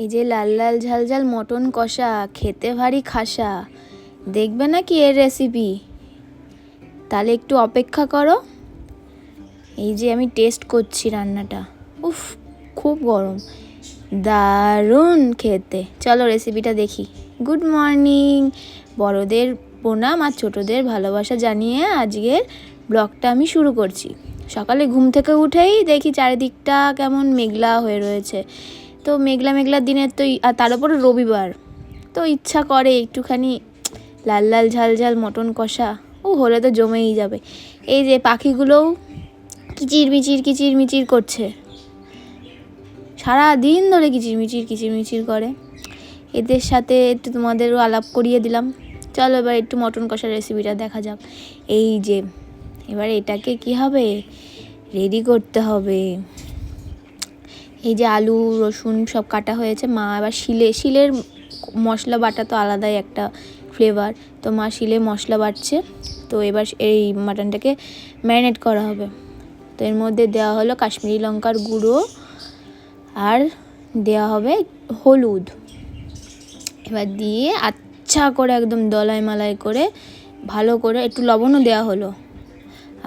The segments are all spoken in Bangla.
এই যে লাল লাল ঝাল ঝাল মটন কষা, খেতে ভারী খাসা। দেখবে নাকি এর রেসিপি তাহলে একটু অপেক্ষা করো। এই যে আমি টেস্ট করছি রান্নাটা। উফ, খুব গরম। দারুণ খেতে। চলো রেসিপিটা দেখি। গুড মর্নিং বড়দের প্রণাম আর ছোটদের ভালোবাসা জানিয়ে আজকের ব্লগটা আমি শুরু করছি। সকালে ঘুম থেকে উঠেই দেখি চারিদিকটা কেমন মেঘলা হয়ে রয়েছে। তো মেঘলা মেঘলা দিনের তো আর তার উপরে রবিবার। তো ইচ্ছা করে একটুখানি লাল লাল ঝাল ঝাল মটন কষা। ও, হলে তো জমেই যাবে। এই যে পাখিগুলোও কিচির মিচির কিচির মিচির করছে। সারা দিন ধরে কিচির মিচির কিচির মিচির করে। এদের সাথে একটু তোমাদেরও আলাপ করিয়ে দিলাম। চলো এবার একটু মটন কষার রেসিপিটা দেখা যাক। এই যে, এবার এটাকে কি হবে? রেডি করতে হবে। এই যে আলু, রসুন সব কাটা হয়েছে। মা এবার শিলে, শিলের মশলা বাটা তো আলাদাই একটা ফ্লেভার তো মা শিলে মশলা বাটছে। তো এবার এই মাটনটাকে ম্যারিনেট করা হবে। তো এর মধ্যে দেওয়া হলো কাশ্মীরি লঙ্কার গুঁড়ো। আর দেওয়া হবে হলুদ। এবার দিয়ে আচ্ছা করে একদম দলাই মালাই করে ভালো করে একটু লবণও দেওয়া হলো।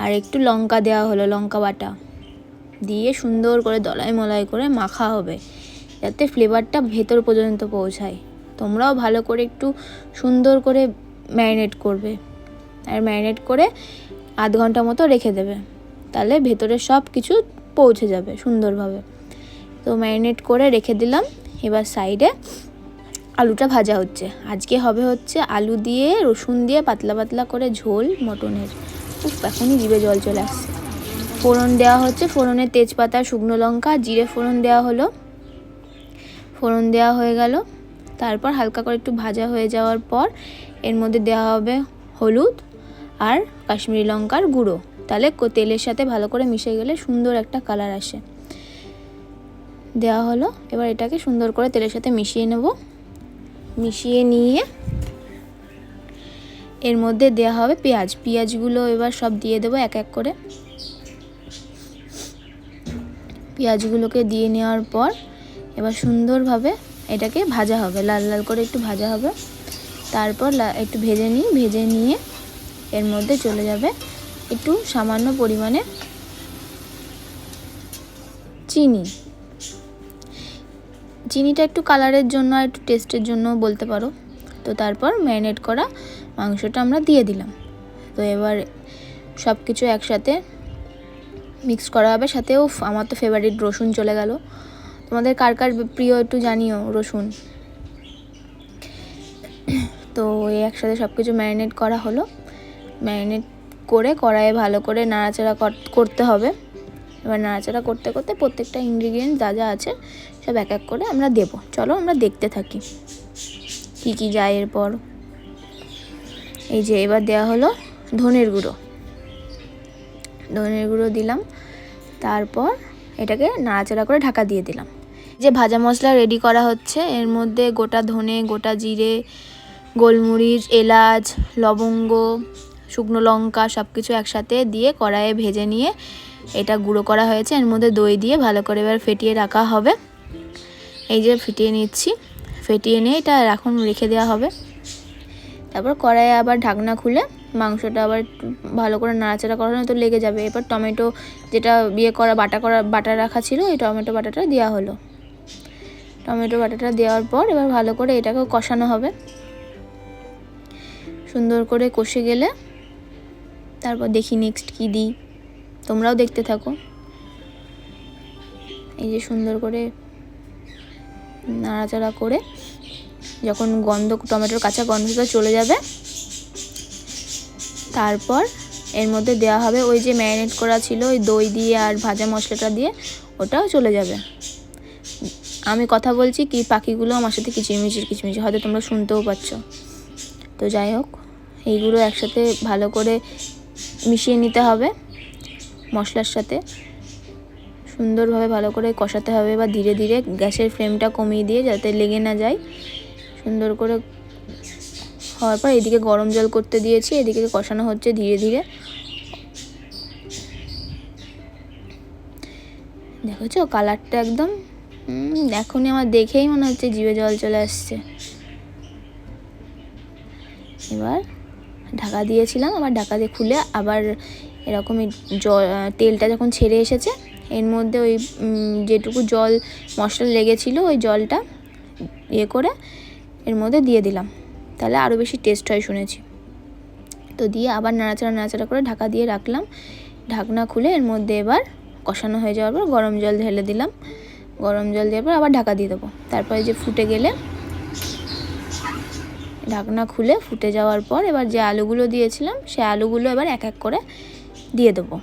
আর একটু লঙ্কা দেওয়া হলো, লঙ্কা বাটা। দিয়ে সুন্দর করে দলাই মলাই করে মাখা হবে, যাতে ফ্লেভারটা ভেতর পর্যন্ত পৌঁছায়। তোমরাও ভালো করে একটু সুন্দর করে ম্যারিনেট করবে। আর ম্যারিনেট করে আধ ঘণ্টা মতো রেখে দেবে। তাহলে ভেতরে সব কিছু পৌঁছে যাবে সুন্দরভাবে। তো ম্যারিনেট করে রেখে দিলাম। এবার সাইডে আলুটা ভাজা হচ্ছে। আজকে হবে হচ্ছে আলু দিয়ে, রসুন দিয়ে পাতলা পাতলা করে ঝোল, মটনের। উফ, এখনই জিভে জল চলে আসছে। ফোড়ন দেওয়া হচ্ছে। ফোড়নে তেজপাতা, শুকনো লঙ্কা, জিরে ফোড়ন দেওয়া হলো। ফোড়ন দেওয়া হয়ে গেল। তারপর হালকা করে একটু ভাজা হয়ে যাওয়ার পর এর মধ্যে দেওয়া হবে হলুদ আর কাশ্মীরি লঙ্কার গুঁড়ো। তাহলে তেলের সাথে ভালো করে মিশে গেলে সুন্দর একটা কালার আসে। দেওয়া হলো। এবার এটাকে সুন্দর করে তেলের সাথে মিশিয়ে নেব। মিশিয়ে নিয়ে এর মধ্যে দেওয়া হবে পেঁয়াজ। পেঁয়াজগুলো এবার সব দিয়ে দেবো এক এক করে। পেঁয়াজগুলোকে দিয়ে নেওয়ার পর এবার সুন্দরভাবে এটাকে ভাজা হবে, লাল লাল করে একটু ভাজা হবে। তারপর একটু ভেজে নিই, ভেজে নিয়ে এর মধ্যে চলে যাবে একটু সামান্য পরিমাণে চিনি। চিনিটা একটু কালারের জন্য আর একটু টেস্টের জন্য বলতে পারো। তো তারপর ম্যারিনেট করা মাংসটা আমরা দিয়ে দিলাম। তো এবার সব কিছু একসাথে মিক্স করা হবে, সাথেও আমার তো ফেভারিট রসুন চলে গেল। তোমাদের কার কার প্রিয় একটু জানিও রসুন? তো এই একসাথে সব কিছু ম্যারিনেট করা হলো। ম্যারিনেট করে কড়াইয়ে ভালো করে নাড়াচাড়া কর- করতে হবে। এবার নাড়াচাড়া করতে করতে প্রত্যেকটা ইনগ্রিডিয়েন্ট যা যা আছে সব এক এক করে আমরা দেবো। চলো আমরা দেখতে থাকি কী কী যায় এরপর। এই যে এবার দেওয়া হলো ধনের গুঁড়ো। ধনের গুঁড়ো দিলাম। তারপর এটাকে নাড়াচাড়া করে ঢাকা দিয়ে দিলাম। যে ভাজা মশলা রেডি করা হচ্ছে, এর মধ্যে গোটা ধনে, গোটা জিরে, গোলমরিচ, এলাচ, লবঙ্গ, শুকনো লঙ্কা সব কিছু একসাথে দিয়ে কড়াইয়ে ভেজে নিয়ে এটা গুঁড়ো করা হয়েছে। এর মধ্যে দই দিয়ে ভালো করে এবার ফেটিয়ে রাখা হবে। এই যে ফেটিয়ে নিচ্ছি। ফেটিয়ে নিয়ে এটা এখন রেখে দেওয়া হবে। তারপর কড়াইয়ে আবার ঢাকনা খুলে মাংসটা আবার ভালো করে নাড়াচাড়া করানো তো লেগে যাবে। এবার টমেটো যেটা বিয়ে করা, বাটা করা, বাটা রাখা ছিল, এই টমেটো বাটাটা দেওয়া হলো। টমেটো বাটাটা দেওয়ার পর এবার ভালো করে এটাকে কষানো হবে। সুন্দর করে কষে গেলে তারপর দেখি নেক্সট কী দিই। তোমরাও দেখতে থাকো। এই যে সুন্দর করে নাড়াচাড়া করে যখন গন্ধ, টমেটোর কাঁচা গন্ধটা চলে যাবে তারপর এর মধ্যে দেওয়া হবে ওই যে ম্যারিনেট করা ছিল, ওই দই দিয়ে আর ভাজা মশলাটা দিয়ে, ওটাও চলে যাবে। আমি কথা বলছি কি পাখিগুলো আমার সাথে কিচিরমিচির কিচিরমিচির, হয়তো তোমরা শুনতেও পাচ্ছ। তো যাই হোক, এইগুলো একসাথে ভালো করে মিশিয়ে নিতে হবে মশলার সাথে। সুন্দরভাবে ভালো করে কষাতে হবে বা ধীরে ধীরে গ্যাসের ফ্লেমটা কমিয়ে দিয়ে যাতে লেগে না যায়। সুন্দর করে হওয়ার পর এদিকে গরম জল করতে দিয়েছি এদিকে কষানো হচ্ছে ধীরে ধীরে। দেখেছ কালারটা একদম? এখনই আমার দেখেই মনে হচ্ছে জিভে জল চলে আসছে। এবার ঢাকা দিয়েছিলাম আবার ঢাকা দিয়ে খুলে আবার এরকমই জল তেলটা যখন ছেড়ে এসেছে এর মধ্যে ওই যেটুকু জল মশলা লেগেছিলো ওই জলটা ইয়ে করে এর মধ্যে দিয়ে দিলাম। তাহলে আরও বেশি টেস্ট হয় শুনেছি। তো দিয়ে আবার নাড়াচাড়া নাড়াচাড়া করে ঢাকা দিয়ে রাখলাম। ঢাকনা খুলে এর মধ্যে এবার কষানো হয়ে যাওয়ার পর গরম জল ঢেলে দিলাম। গরম জল দেওয়ার পর আবার ঢাকা দিয়ে দেবো। তারপরে যে ফুটে গেলে ঢাকনা খুলে ফুটে যাওয়ার পর এবার যে আলুগুলো দিয়েছিলাম, সে আলুগুলো এবার এক এক করে দিয়ে দেবো।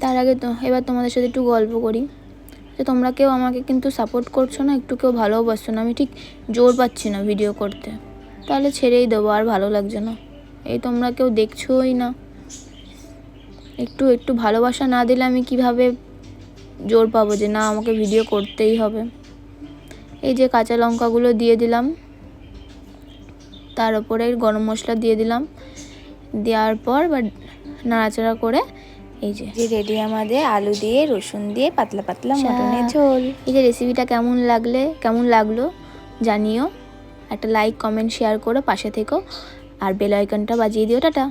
তার আগে তো এবার তোমাদের সাথে একটু গল্প করি। যে তোমরা কেউ আমাকে কিন্তু সাপোর্ট করছ না, একটু কেউ ভালোবাসছো না। আমি ঠিক জোর পাচ্ছি না ভিডিও করতে। তাহলে ছেড়েই দেবো, আর ভালো লাগছে না। এই তোমরা কেউ দেখছোই না। একটু একটু ভালোবাসা না দিলে আমি কীভাবে জোর পাবো যে না, আমাকে ভিডিও করতেই হবে? এই যে কাঁচা লঙ্কাগুলো দিয়ে দিলাম। তার উপরে গরম মশলা দিয়ে দিলাম। দেওয়ার পর বা নাড়াচাড়া করে এই যে। যে রেডি আমাদের আলু দিয়ে রসুন দিয়ে পাতলা পাতলা মটনের ঝোল। এই যে রেসিপিটা কেমন লাগলে কেমন লাগল জানিও। একটা লাইক কমেন্ট শেয়ার করো পাশে থেকো। আর বেল আইকনটা বাজিয়ে দিও টাটা।